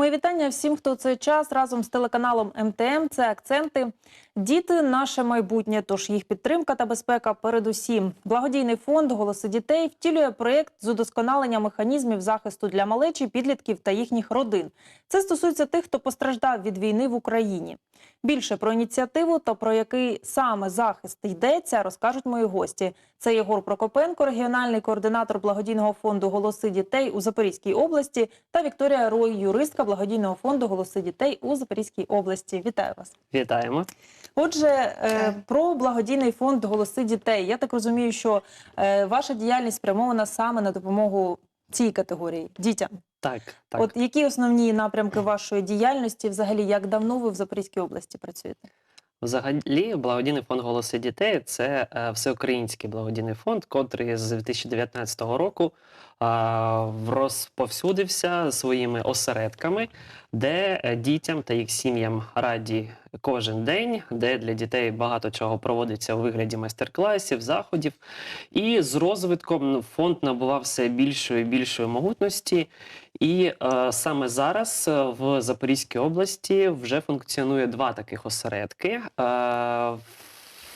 Мої вітання всім, хто цей час разом з телеканалом МТМ. Це акценти. Діти наше майбутнє. Тож їх підтримка та безпека передусім. Благодійний фонд Голоси дітей втілює проєкт з удосконалення механізмів захисту для малечі, підлітків та їхніх родин. Це стосується тих, хто постраждав від війни в Україні. Більше про ініціативу та про який саме захист йдеться, розкажуть мої гості. Це Єгор Прокопенко, регіональний координатор благодійного фонду Голоси дітей у Запорізькій області, та Вікторія Рой, юристка благодійного фонду Голоси дітей у Запорізькій області. Вітаю вас. Вітаємо. Отже, е, про благодійний фонд Голоси дітей. Я так розумію, що е, ваша діяльність спрямована саме на допомогу цій категорії дітям. Так, так. От які основні напрямки вашої діяльності? Взагалі, як давно ви в Запорізькій області працюєте? Взагалі, благодійний фонд голоси дітей це е, всеукраїнський благодійний фонд, котрий з 2019 року розповсюдився своїми осередками, де е, дітям та їх сім'ям раді кожен день, де для дітей багато чого проводиться у вигляді майстер-класів, заходів. І з розвитком ну, фонд набував все більшої і більшої могутності. І е, саме зараз е, в Запорізькій області вже функціонує два таких осередки. Е,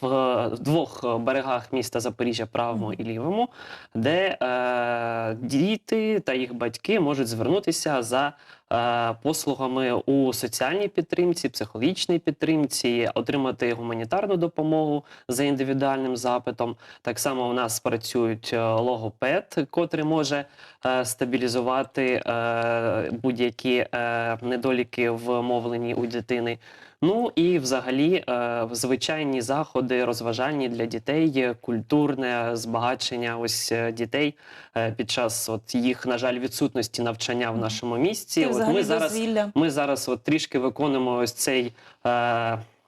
в двох берегах міста Запоріжжя, правому і лівому, де е, діти та їх батьки можуть звернутися за е, послугами у соціальній підтримці, психологічній підтримці, отримати гуманітарну допомогу за індивідуальним запитом. Так само у нас працюють е, логопед, котрий може е, стабілізувати е, будь-які е, недоліки в мовленні у дитини. Ну і взагалі е, звичайні заходи розважальні для дітей, культурне збагачення ось е, дітей е, під час от їх, на жаль, відсутності навчання в нашому місці. І От ми зараз ми зараз от трішки виконуємо ось цей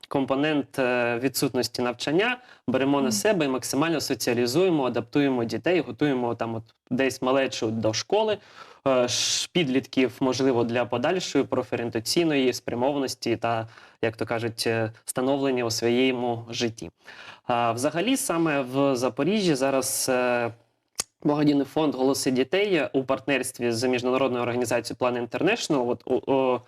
компонент відсутності навчання, беремо на себе і максимально соціалізуємо, адаптуємо дітей, готуємо там от десь малечу до школи. Е, Підлітків, можливо, для подальшої профорієнтаційної спрямованості та, як то кажуть, е, становлення у своєму житті. Взагалі, саме в Запоріжжі зараз е, благодійний фонд Голоси дітей у партнерстві з міжнародною організацією Plan International от, о, о,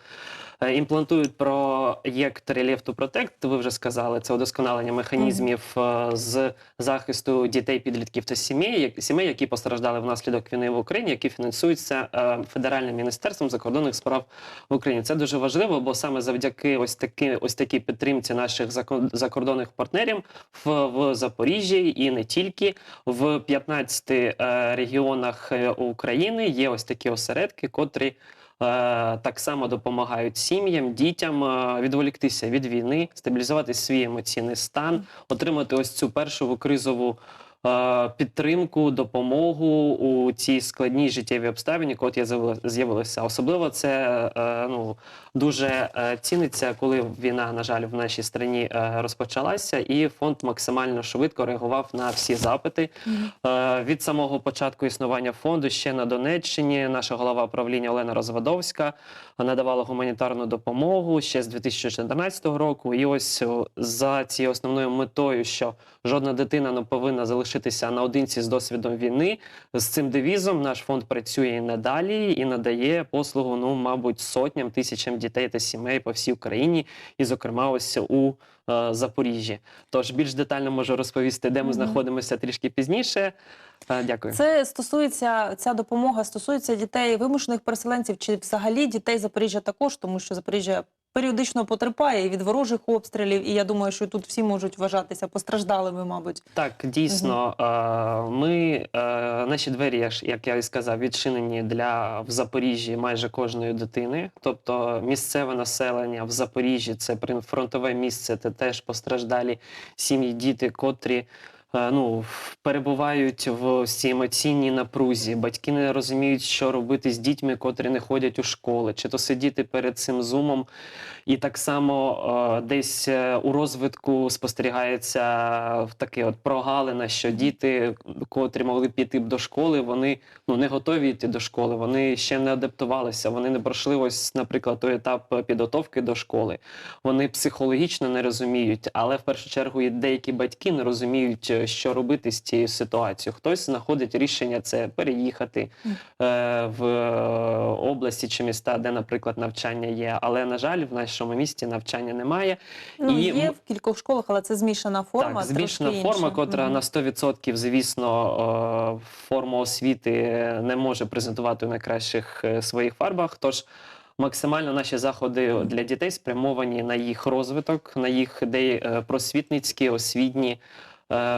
імплантують проєкт Relief to Protect, ви вже сказали, це удосконалення механізмів е, з захисту дітей, підлітків та сімей, сімей, які постраждали внаслідок війни в Україні, які фінансуються е, Федеральним міністерством закордонних справ в Україні. Це дуже важливо, бо саме завдяки ось таки, ось такій підтримці наших закордонних партнерів в, в Запоріжжі і не тільки в 15 е, регіонах е, України є ось такі осередки, котрі е, так само допомагають сім'ям, дітям е, відволіктися від війни, стабілізувати свій емоційний стан, отримати ось цю першу кризову. Е, Підтримку, допомогу у цій складній життєвій обставині, от я з'явилася. Особливо це е, ну дуже е, ціниться, коли війна, на жаль, в нашій країні розпочалася, і фонд максимально швидко реагував на всі запити. Від самого початку існування фонду ще на Донеччині наша голова правління Олена Розвадовська надавала гуманітарну допомогу ще з 2014 року. І ось за цією основною метою, що жодна дитина не повинна залишитися наодинці з досвідом війни. З цим девізом наш фонд працює і надалі і надає послугу, ну мабуть, сотням тисячам дітей та сімей по всій Україні, і, зокрема, ось у е, Запоріжжі. Тож більш детально можу розповісти, де ми Мгм. знаходимося трішки пізніше. Е, Дякую. Це стосується ця допомога стосується дітей вимушених переселенців чи взагалі дітей Запоріжжя також, тому що Запоріжжя періодично потерпає від ворожих обстрілів, і я думаю, що тут всі можуть вважатися постраждалими, мабуть. Так, дійсно, е, ми е, наші двері, як як я і сказав, відчинені для в Запоріжжі майже кожної дитини. Тобто місцеве населення в Запоріжжі це прифронтове місце, це теж постраждалі сім'ї, діти, котрі. Е, Ну, перебувають в цій емоційній напрузі. Батьки не розуміють, що робити з дітьми, котрі не ходять у школи, чи то сидіти перед цим зумом і так само е, десь е, у розвитку спостерігається в таке от прогалина, що діти, котрі могли піти б до школи, вони ну не готові йти до школи, вони ще не адаптувалися, вони не пройшли ось, наприклад, той етап підготовки до школи. Вони психологічно не розуміють, але в першу чергу і деякі батьки не розуміють, е, що робити з цією ситуацією. Хтось знаходить рішення це переїхати е, в е, області чи міста, де, наприклад, навчання є. Але на жаль, в нашому місті навчання немає. Ну, І є в кількох школах, але це змішана форма. так, трошки форма, інша. котра Мгм. на 100%, звісно, е, форма освіти не може презентувати в найкращих е, своїх фарбах. Тож максимально наші заходи для дітей спрямовані на їх розвиток, на їх е, просвітницькі, освітні.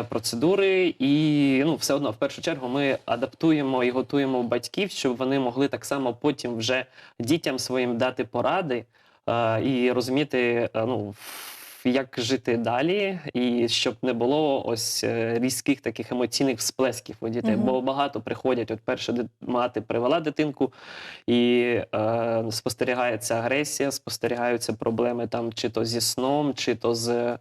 Процедури, і ну все одно в першу чергу ми адаптуємо і готуємо батьків, щоб вони могли так само потім вже дітям своїм дати поради і розуміти, е, ну як жити далі, і щоб не було ось е, різких таких емоційних всплесків у дітей. Мгм. Бо багато приходять. От перша мати привела дитинку, і е, спостерігається агресія, спостерігаються проблеми там чи то зі сном, чи то з.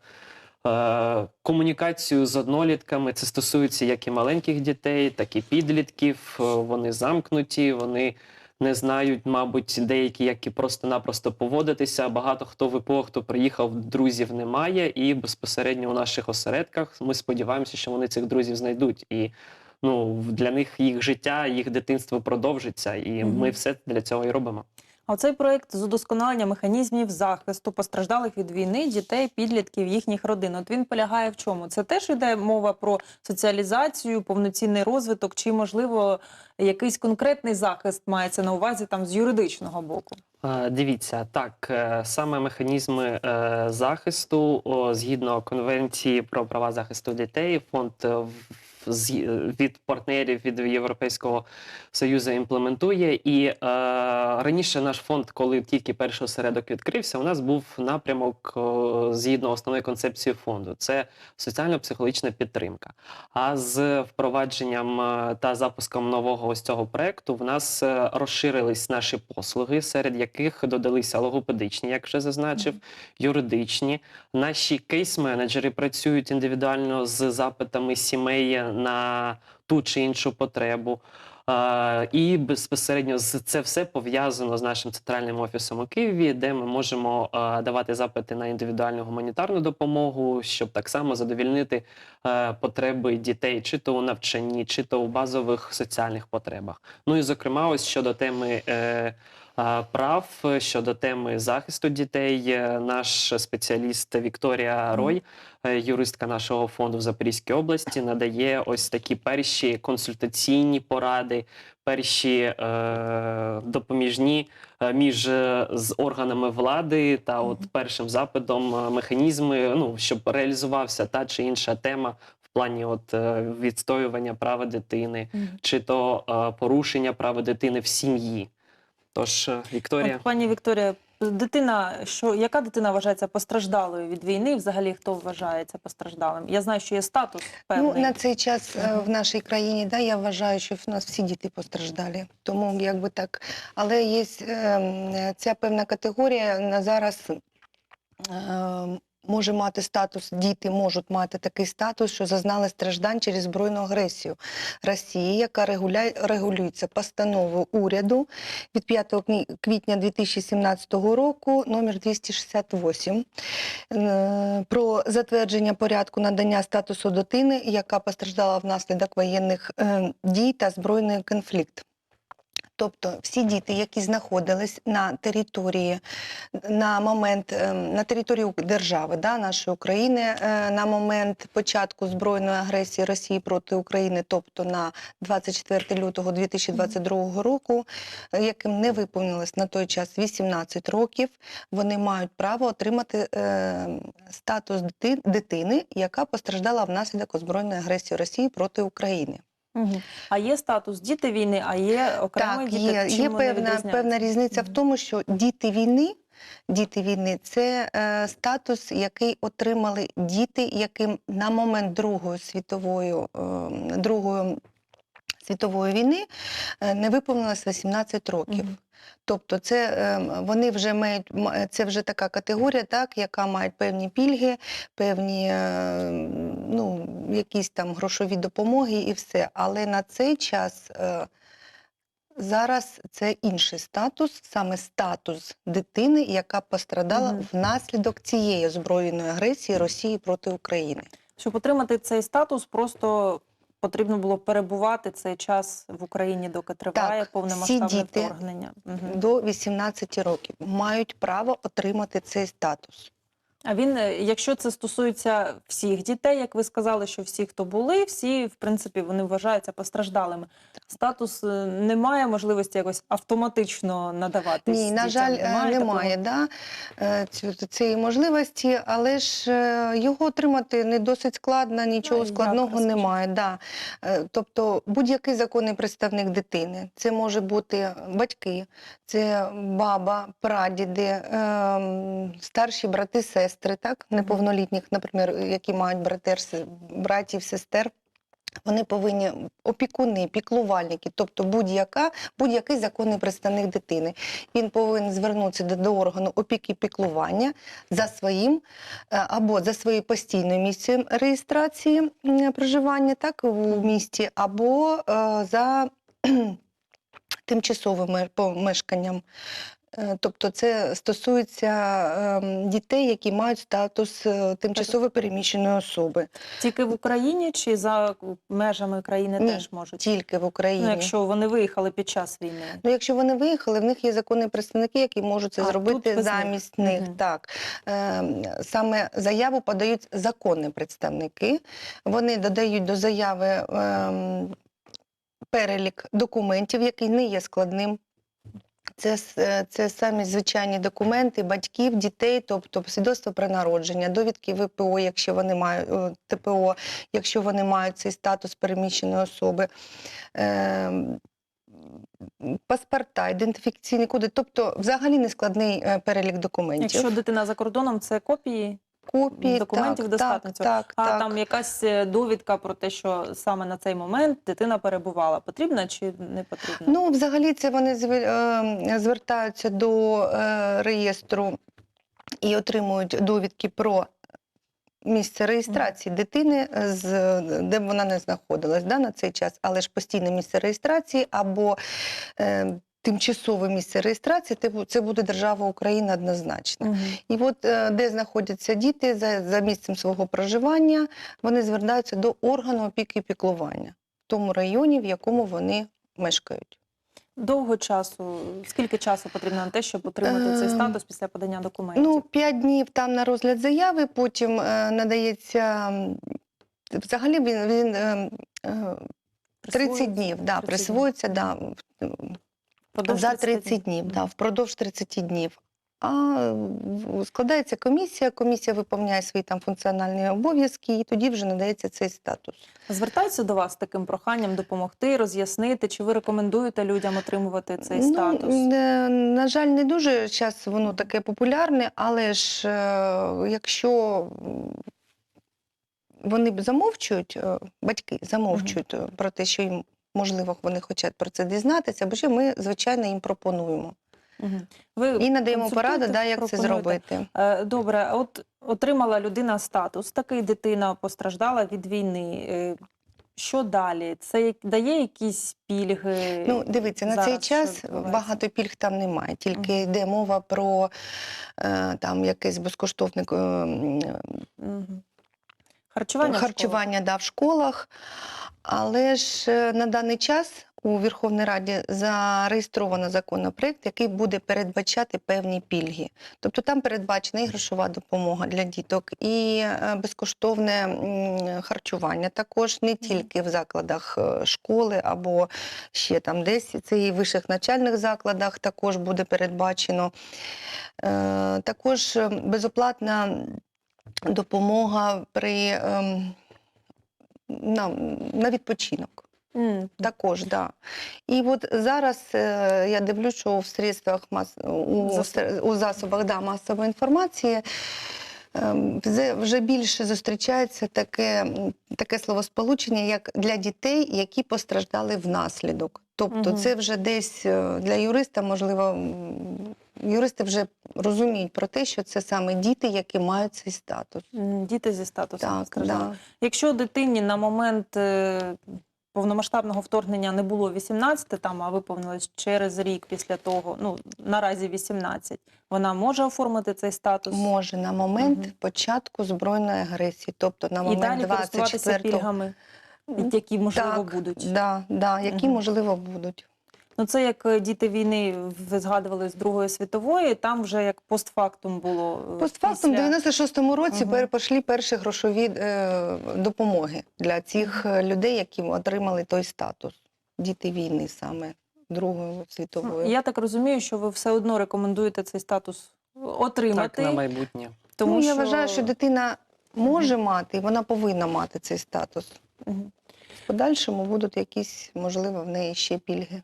е, Комунікацію з однолітками це стосується як і маленьких дітей, так і підлітків. Е, Вони замкнуті, вони не знають, мабуть, деякі, як і просто-напросто поводитися. Багато хто ВПО, хто приїхав, друзів немає, і безпосередньо у наших осередках ми сподіваємося, що вони цих друзів знайдуть. І ну для них їх життя, їх дитинство продовжиться, і Мгм. ми все для цього і робимо. А цей проект з удосконалення механізмів захисту постраждалих від війни дітей, підлітків, їхніх родин. От він полягає в чому? Це теж йде мова про соціалізацію, повноцінний розвиток, чи можливо якийсь конкретний захист мається на увазі там з юридичного боку? Дивіться, так е, саме механізми е, захисту згідно конвенції про права захисту дітей, фонд е, від партнерів від Європейського союзу імплементує. І е, раніше наш фонд, коли тільки перший осередок відкрився, у нас був напрямок о, згідно основної концепції фонду. Це соціально-психологічна підтримка. А з впровадженням е, та запуском нового ось цього проекту в нас е, розширились наші послуги, серед яких додалися логопедичні, як вже зазначив, юридичні. Наші кейс-менеджери працюють індивідуально з запитами сімей на ту чи іншу потребу. Е, І безпосередньо це все пов'язано з нашим центральним офісом у Києві, де ми можемо е, давати запити на індивідуальну гуманітарну допомогу, щоб так само задовільнити е, потреби дітей, чи то у навчанні, чи то у базових соціальних потребах. Ну і зокрема, ось щодо теми. Прав е, щодо теми захисту дітей, е, наш спеціаліст Вікторія Рой, е, юристка нашого фонду в Запорізькій області, надає ось такі перші консультаційні поради, перші е, допоміжні між з органами влади та от першим запитом механізми, ну щоб реалізувався та чи інша тема в плані от відстоювання права дитини, чи то е, порушення права дитини в сім'ї. Тож, е, Вікторія. От, пані Вікторія, дитина, що яка дитина вважається постраждалою від війни? Взагалі хто вважається постраждалим? Я знаю, що є статус певний. Ну, на цей час е, в нашій країні, да, я вважаю, що в нас всі діти постраждалі. Тому якби так. Але є е, ця певна категорія на зараз. Може мати статус, діти можуть мати такий статус, що зазнали страждань через збройну агресію Росії, яка регулюється постановою уряду від 5 кві- квітня 2017 року, номер 268, е, про затвердження порядку надання статусу дитини, яка постраждала внаслідок воєнних е, дій та збройний конфлікт. Тобто всі діти, які знаходились на території на момент е, на території держави, да, нашої України, е, на момент початку збройної агресії Росії проти України, тобто на 24 лютого 2022 року, е, яким не виповнилось на той час 18 років, вони мають право отримати е, статус дитини, яка постраждала внаслідок озброєної агресії Росії проти України. А є статус діти війни, а є окремі Так, діти. є, є певна, певна різниця в тому, що діти війни, діти війни це е, статус, який отримали діти, яким на момент Другої світової, е, Другої світової війни е, не виповнилось 18 років. Мгм. Тобто, це е, вони вже мають це вже така категорія, так яка має певні пільги, певні е, якісь там грошові допомоги і все. Але на цей час е, зараз це інший статус, саме статус дитини, яка пострадала Мгм. внаслідок цієї збройної агресії Росії проти України. Щоб отримати цей статус, просто потрібно було перебувати цей час в Україні, доки триває повномасштабне діти вторгнення. Мгм. До 18 років мають право отримати цей статус. А він, е, якщо це стосується всіх дітей, як ви сказали, що всі, хто були, всі, в принципі, вони вважаються постраждалими. Статус е, не має можливості якось автоматично надаватись. Ні, на жаль, е, немає, да, е, цієї можливості, але ж його отримати не досить складно, нічого як, складного немає. Да. Тобто будь-який законний представник дитини, це може бути батьки, це баба, прадіди, ем, старші брати, сестри, так, неповнолітніх, наприклад, які мають братер, братів, сестер. Вони повинні опікуни, піклувальники, тобто будь-яка, будь-який законний представник дитини. Він повинен звернутися до, до органу опіки піклування за своїм е, або за своєю постійною місцем реєстрації проживання, так у місті, або е, за тимчасовим ме- помешканням. Е, Тобто це стосується ем, дітей, які мають статус е, тимчасово переміщеної особи, Тільки в Україні чи за межами країни Ні, теж можуть? тільки в Україні. Ну, якщо вони виїхали під час війни. Ну, якщо вони виїхали, в них є законні представники, які можуть це А, зробити замість них. Мгм. Так е, саме заяву подають законні представники. Вони додають до заяви е, перелік документів, який не є складним. Це, е, це самі звичайні документи батьків, дітей, тобто свідоцтво про народження, довідки ВПО, якщо вони мають е, ТПО, якщо вони мають цей статус переміщеної особи. Е, паспорта, ідентифікаційні коди, тобто взагалі нескладний складний перелік документів. Якщо дитина за кордоном, це копії, Копії, документів так, достатньо так, цього. так, а так. там якась е, довідка про те, що саме на цей момент дитина перебувала. Потрібна чи не потрібна? Ну, взагалі, це вони е, звертаються до е, реєстру і отримують довідки про місце реєстрації дитини, де б вона не знаходилась да, на цей час, але ж постійне місце реєстрації або е, тимчасове місце реєстрації, це бу- це буде держава Україна однозначно. І от е, де знаходяться діти за, за місцем свого проживання, вони звертаються до органу опіки і піклування в тому районі, в якому вони мешкають. Довго часу, скільки часу потрібно на те, щоб отримати цей Ем, статус після подання документів? Ну, 5 днів там на розгляд заяви, потім е, надається. Взагалі він, він е, е, 30 днів, да, 30 присвоюється да, Впродовж за 30 30 днів, да, впродовж 30 днів. А складається комісія, комісія виповняє свої там функціональні обов'язки, і тоді вже надається цей статус. Звертаються до вас з таким проханням допомогти, роз'яснити, чи ви рекомендуєте людям отримувати цей ну, статус? е, На жаль, не дуже зараз воно таке популярне, але ж е, якщо вони замовчують, е, батьки замовчують е, про те, що їм можливо вони хочуть про це дізнатися, бо що ми, звичайно, їм пропонуємо. Мгм. Ви І надаємо консультуєте, да, як це зробити. Е, Добре, от отримала людина статус, такий дитина постраждала від війни. Е, Що далі? Це дає якісь пільги? Ну, дивіться, на цей час багато пільг там немає, тільки Мгм. йде мова про е, там якесь безкоштовне е, м, Мгм. Харчування, в школах? харчування да, в школах. Але ж е, на даний час у Верховній Раді зареєстровано законопроект, який буде передбачати певні пільги. Тобто там передбачена і грошова допомога для діток, і е, безкоштовне харчування. Також не тільки в закладах е, школи або ще там десь, це і в вищих навчальних закладах також буде передбачено. Також безоплатна допомога при ем, на, на відпочинок. М, Також, да. І от зараз е, я дивлюсь, що в средствах мас... у, Засоб- у засобах да, масової інформації ем, вже- більше зустрічається таке, таке словосполучення, як для дітей, які постраждали внаслідок. Тобто, Мгм. це вже десь е, для юриста, можливо, юристи вже розуміють про те, що це саме діти, які мають цей статус. Діти зі статусом Так, да. Якщо дитині на момент е, повномасштабного вторгнення не було 18, там, а виповнилось через рік після того, ну, наразі 18, вона може оформити цей статус Може на момент Мгм. початку збройної агресії, тобто на і момент далі користуватися 24 пільгами, які, можливо, Так, будуть. Да, да, які Мгм. можливо будуть. Ну, це як е, діти війни, ви згадували з Другої світової, там вже як постфактум було. е, Постфактум, в після- 96-му році Мгм. пер- перші грошові е, допомоги для цих е, людей, які отримали той статус. Діти війни саме Другої Ну, світової. Я так розумію, що ви все одно рекомендуєте цей статус отримати. Так, на майбутнє. тому ну, я що... вважаю, що дитина може мати, і вона повинна мати цей статус. Мгм. В подальшому будуть якісь, можливо, в неї ще пільги.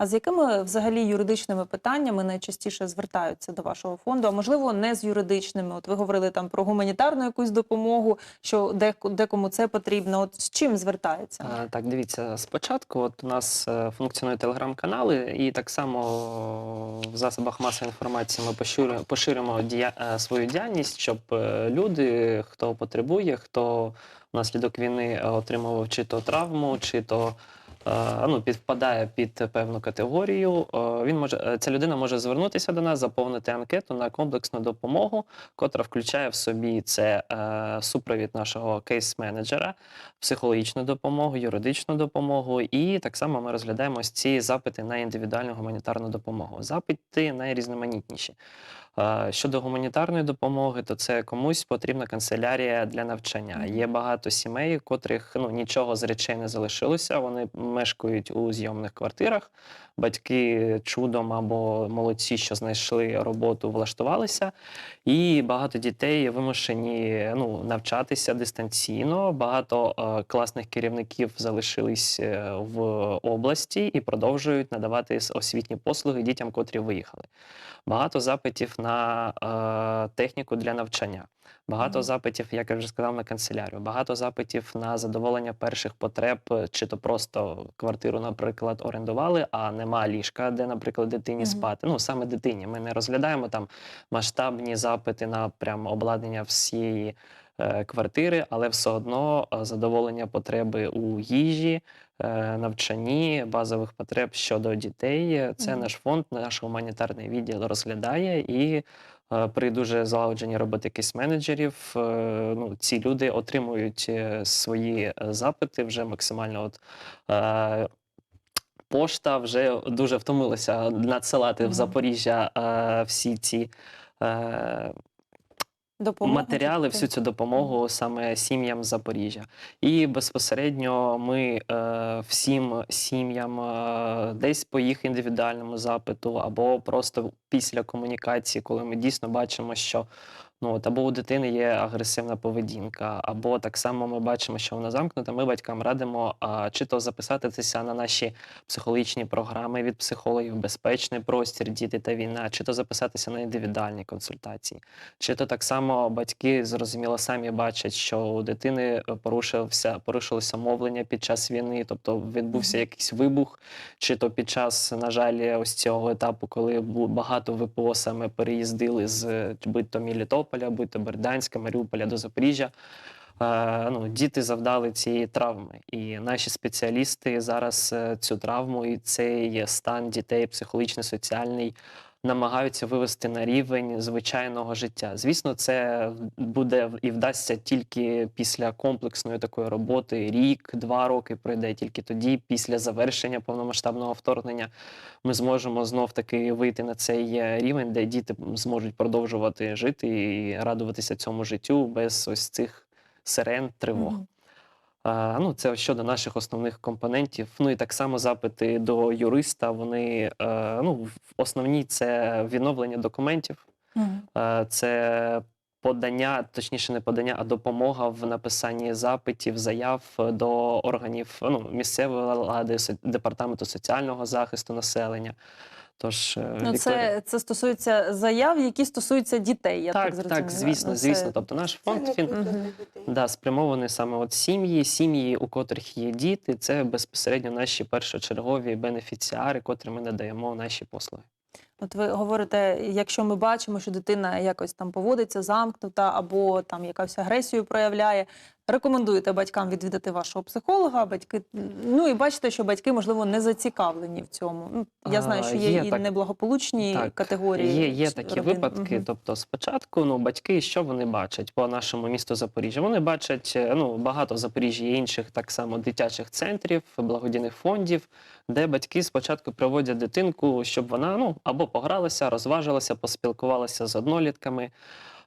А з якими взагалі юридичними питаннями найчастіше звертаються до вашого фонду? А можливо, не з юридичними? От ви говорили там про гуманітарну якусь допомогу, що декому це потрібно. От з чим звертаються? Так, дивіться, спочатку от у нас е, функціонують телеграм-канали, і так само в засобах масової інформації ми поширюємо, поширюємо дія, е, свою діяльність, щоб е, люди, хто потребує, хто внаслідок війни е, отримував чи то травму, чи то е, ну, підпадає під певну категорію. е, Він може е, ця людина може звернутися до нас, заповнити анкету на комплексну допомогу, котра включає в собі це е, супровід нашого кейс-менеджера, психологічну допомогу, юридичну допомогу, і так само ми розглядаємо ці запити на індивідуальну гуманітарну допомогу. Запити найрізноманітніші. Щодо гуманітарної допомоги, то це комусь потрібна канцелярія для навчання. Є багато сімей, котрих ну нічого з речей не залишилося. Вони мешкають у зйомних квартирах. Батьки чудом або молодці, що знайшли роботу, влаштувалися. І багато дітей вимушені ну, навчатися дистанційно. Багато е, класних керівників залишились е, в області і продовжують надавати освітні послуги дітям, котрі виїхали. Багато запитів на е, техніку для навчання. Багато Мгм. запитів, як я вже сказав, на канцелярію, багато запитів на задоволення перших потреб, е, чи то просто квартиру, наприклад, орендували, а нема ліжка, де, наприклад, дитині Мгм. спати. Ну саме дитині. Ми не розглядаємо там масштабні запити на прям обладнання всієї квартири, але все одно е, задоволення потреби у їжі, е, навчанні, базових потреб щодо дітей. е, Це наш фонд, наш гуманітарний відділ розглядає і. е, При дуже злагодженій роботі якихось менеджерів, е, ну, ці люди отримують е, свої е, запити вже максимально. От, е, пошта вже дуже втомилася надсилати Мгм. в Запоріжжя е, всі ці Допомога матеріали, всю цю допомогу саме сім'ям Запоріжжя. І безпосередньо ми е, всім сім'ям е, десь по їх індивідуальному запиту, або просто після комунікації, коли ми дійсно бачимо, що ну от або у дитини є агресивна поведінка, або так само ми бачимо, що вона замкнута. Ми батькам радимо а, чи то записатися на наші психологічні програми від психологів, безпечний простір, діти та війна, чи то записатися на індивідуальні консультації. Чи то так само батьки зрозуміло самі бачать, що у дитини е, порушився порушилося мовлення під час війни, тобто відбувся якийсь вибух, чи то під час, на жаль, ось цього етапу, коли бу- багато ВПО саме переїздили з е, будь то Мелітополя, будь то Берданська, Маріуполя до Запоріжжя. Е, ну, діти завдали цієї травми, і наші спеціалісти зараз е, цю травму і цей стан дітей, психологічний, соціальний, намагаються вивести на рівень звичайного життя. Звісно, це буде і вдасться тільки після комплексної такої роботи. Рік, два роки пройде. Тільки тоді, після завершення повномасштабного вторгнення, ми зможемо знов таки вийти на цей е, рівень, де діти зможуть продовжувати жити і радуватися цьому життю без ось цих сирен, тривог. Ну, це щодо наших основних компонентів. Ну і так само запити до юриста. Вони е, ну, основні це відновлення документів, е, це подання, точніше, не подання, а допомога в написанні запитів, заяв до органів ну, місцевої влади, департаменту соціального захисту населення. Тож, е, Ну, це, це стосується заяв, які стосуються дітей. Я так, так, зрозуміла. так, звісно, Ну, це- звісно. Тобто наш фонд він. Да, спрямований саме от сім'ї, сім'ї, у котрих є діти, це безпосередньо наші першочергові бенефіціари, котрим ми надаємо наші послуги. От ви говорите, якщо ми бачимо, що дитина якось там поводиться замкнута або там якась агресію проявляє, рекомендуєте батькам відвідати вашого психолога. Батьки ну і бачите, що батьки можливо не зацікавлені в цьому. Ну я знаю, що є, є і так- неблагополучні Так, категорії. Є, є такі родин. випадки. Мгм. Тобто, спочатку ну, батьки, що вони бачать по нашому місту Запоріжжя? Вони бачать е, ну, багато в Запоріжжі є інших так само дитячих центрів, благодійних фондів, де батьки спочатку приводять дитинку, щоб вона ну, або погралася, розважилася, поспілкувалася з однолітками.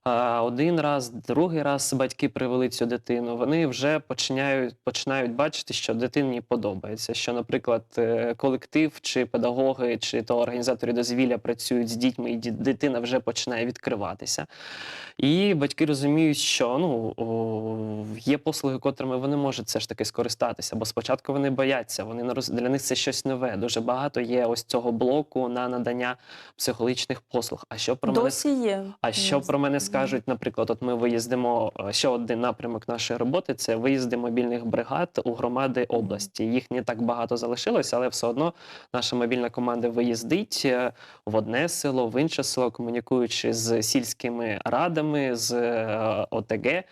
Один раз, другий раз батьки привели цю дитину. Вони вже починають, починають бачити, що дитині подобається. Що, наприклад, е, колектив чи педагоги, чи то організатори дозвілля працюють з дітьми, і дитина вже починає відкриватися. І батьки розуміють, що ну є послуги, котрими вони можуть все ж таки скористатися. Бо спочатку вони бояться, вони не роз... для них це щось нове. Дуже багато є ось цього блоку на надання психологічних послуг. А що про мене є. а що про мене. Скажуть? Наприклад, от ми виїздимо. е, Ще один напрямок нашої роботи це виїзди мобільних бригад у громади області. Їх не так багато залишилося, але все одно наша мобільна команда виїздить е, в одне село, в інше село, комунікуючи з сільськими радами, з е, ОТГ.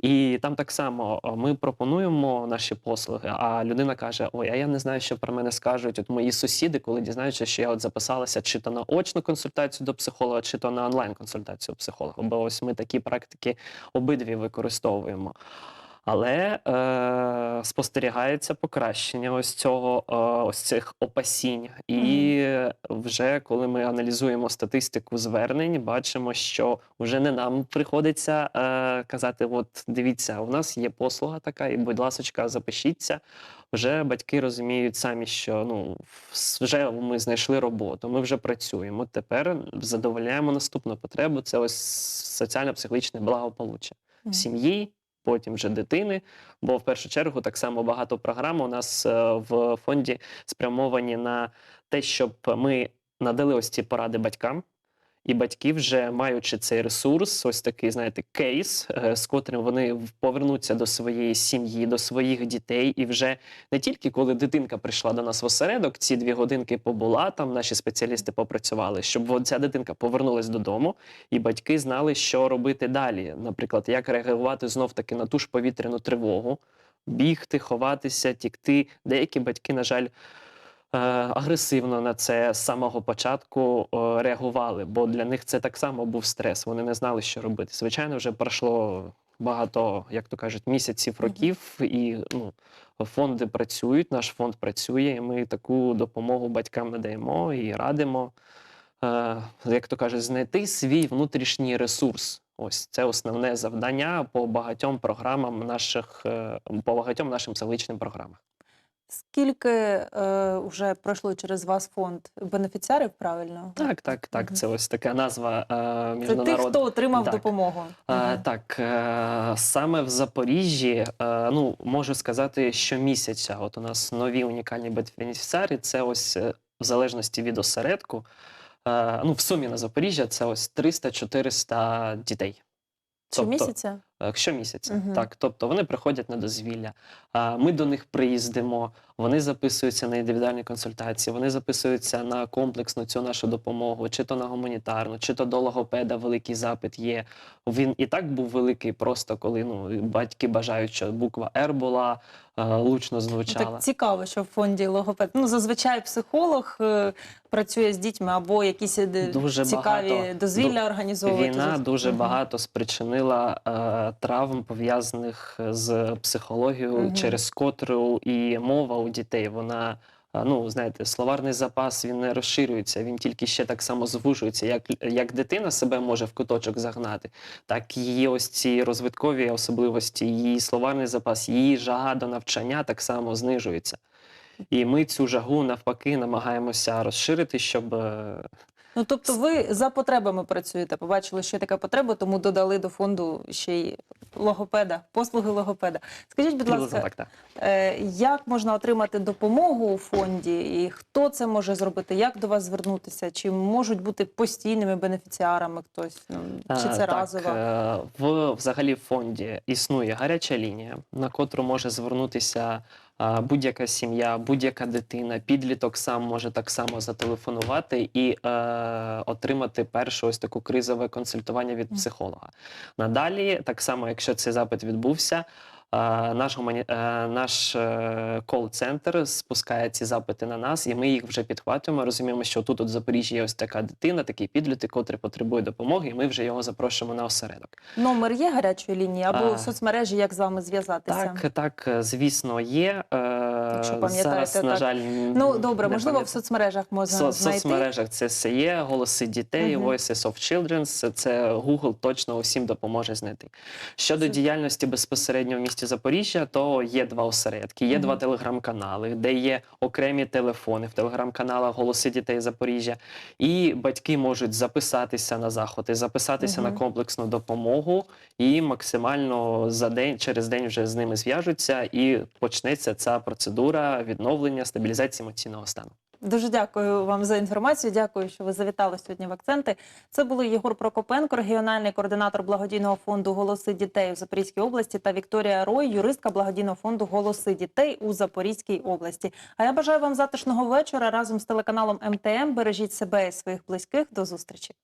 І там так само ми пропонуємо наші послуги. А людина каже: Ой, а я не знаю, що про мене скажуть. От мої сусіди, коли дізнаються, що я от записалася чи то на очну консультацію до психолога, чи то на онлайн консультацію психолога. Бо ось ми такі практики обидві використовуємо. Але е, спостерігається покращення ось цього, е, ось цих опасінь. І вже коли ми аналізуємо статистику звернень, бачимо, що вже не нам приходиться е, казати: от дивіться, у нас є послуга така, і будь ласочка, запишіться. Вже батьки розуміють самі, що ну вже ми знайшли роботу, ми вже працюємо. Тепер задовольняємо наступну потребу. Це ось соціально-психологічне благополуччя в сім'ї, потім вже дитини. Бо в першу чергу так само багато програм у нас е, в фонді спрямовані на те, щоб ми надали ось ці поради батькам. І батьки, вже маючи цей ресурс, ось такий, знаєте, кейс, е, з котрим вони повернуться до своєї сім'ї, до своїх дітей, і вже не тільки коли дитинка прийшла до нас в осередок, ці дві годинки побула, там наші спеціалісти попрацювали, щоб ця дитинка повернулась додому, і батьки знали, що робити далі. Наприклад, як реагувати знов таки на ту ж повітряну тривогу, бігти, ховатися, тікти. Деякі батьки, на жаль, агресивно на це з самого початку е, реагували, бо для них це так само був стрес. Вони не знали, що робити. Звичайно, вже пройшло багато, як то кажуть, місяців, років, і ну, фонди працюють, наш фонд працює, і ми таку допомогу батькам надаємо і радимо, е, як то кажуть, знайти свій внутрішній ресурс. Ось це основне завдання по багатьом програмам наших, е, по багатьом нашим психологічним програмам. Скільки е, вже пройшло через вас фонд бенефіціарів, правильно? Так, так, так. Мгм. Це ось така назва е, Це тих, хто отримав Так. допомогу. Е. Так, е, саме в Запоріжжі, е, ну можу сказати, щомісяця от у нас нові унікальні бенефіціари. Це ось е, в залежності від осередку. е, Ну, в сумі на Запоріжжя це ось 300-400 дітей. Тобто, Щомісяця? Е, Щомісяця, Мгм. так. Тобто вони приходять на дозвілля. Ми до них приїздимо, вони записуються на індивідуальні консультації, вони записуються на комплексну цю нашу допомогу, чи то на гуманітарну, чи то до логопеда великий запит є. Він і так був великий, просто коли ну, батьки бажають, що буква Р була е, лучно Ну, звучала. Так цікаво, що в фонді логопед. Ну, зазвичай психолог е, працює з дітьми або якісь е, Дуже цікаві багато. дозвілля організовувати. Війна дуже Мгм. багато спричинила е, травм пов'язаних з психологією, Мгм. через котру і мова у дітей. Вона е, ну знаєте, словарний запас він не розширюється, він тільки ще так само звужується. Як, як дитина себе може в куточок загнати, так її ось ці розвиткові особливості, її словарний запас, її жага до навчання так само знижується. І ми цю жагу навпаки намагаємося розширити, щоб е, Ну, тобто ви за потребами працюєте, побачили, що є така потреба, тому додали до фонду ще й логопеда, послуги логопеда. Скажіть, будь ласка, так, так. е, як можна отримати допомогу у фонді, і хто це може зробити? Як до вас звернутися? Чи можуть бути постійними бенефіціарами хтось? Ну, чи Е, це так, разово? е, В взагалі в фонді існує гаряча лінія, на котру може звернутися будь-яка сім'я, будь-яка дитина, підліток сам може так само зателефонувати і е, отримати перше ось таку кризове консультування від психолога. Надалі, так само, якщо цей запит відбувся. Е, Наш е, наш е, кол-центр спускає ці запити на нас, і ми їх вже підхватуємо. Розуміємо, що тут от в Запоріжжі є ось така дитина, такий підліток, котрий потребує допомоги, і ми вже його запрошуємо на осередок. Номер є гарячої лінії або А. в соцмережі, як з вами зв'язатися? Так, так, звісно, є. Якщо пам'ятаєте, Зараз, на жаль, Ну добре, можливо, в соцмережах можна Со- знайти. соцмережах це все є. Голоси дітей, Мгм. Voices of Children, це- Google точно усім допоможе знайти. Щодо Супер. діяльності безпосередньо в місті Запоріжжя, то є два осередки. Є Мгм. два телеграм-канали, де є окремі телефони в телеграм-каналах Голоси дітей Запоріжжя. І батьки можуть записатися на заходи, записатися Мгм. на комплексну допомогу і максимально за день через день вже з ними зв'яжуться, і почнеться ця процедура відновлення стабілізації емоційного стану. Дуже дякую вам за інформацію. Дякую, що ви завітали сьогодні в акценти. Це були Єгор Прокопенко, регіональний координатор благодійного фонду Голоси дітей у Запорізькій області та Вікторія Рой, юристка благодійного фонду Голоси дітей у Запорізькій області. А я бажаю вам затишного вечора разом з телеканалом МТМ. Бережіть себе і своїх близьких. До зустрічі.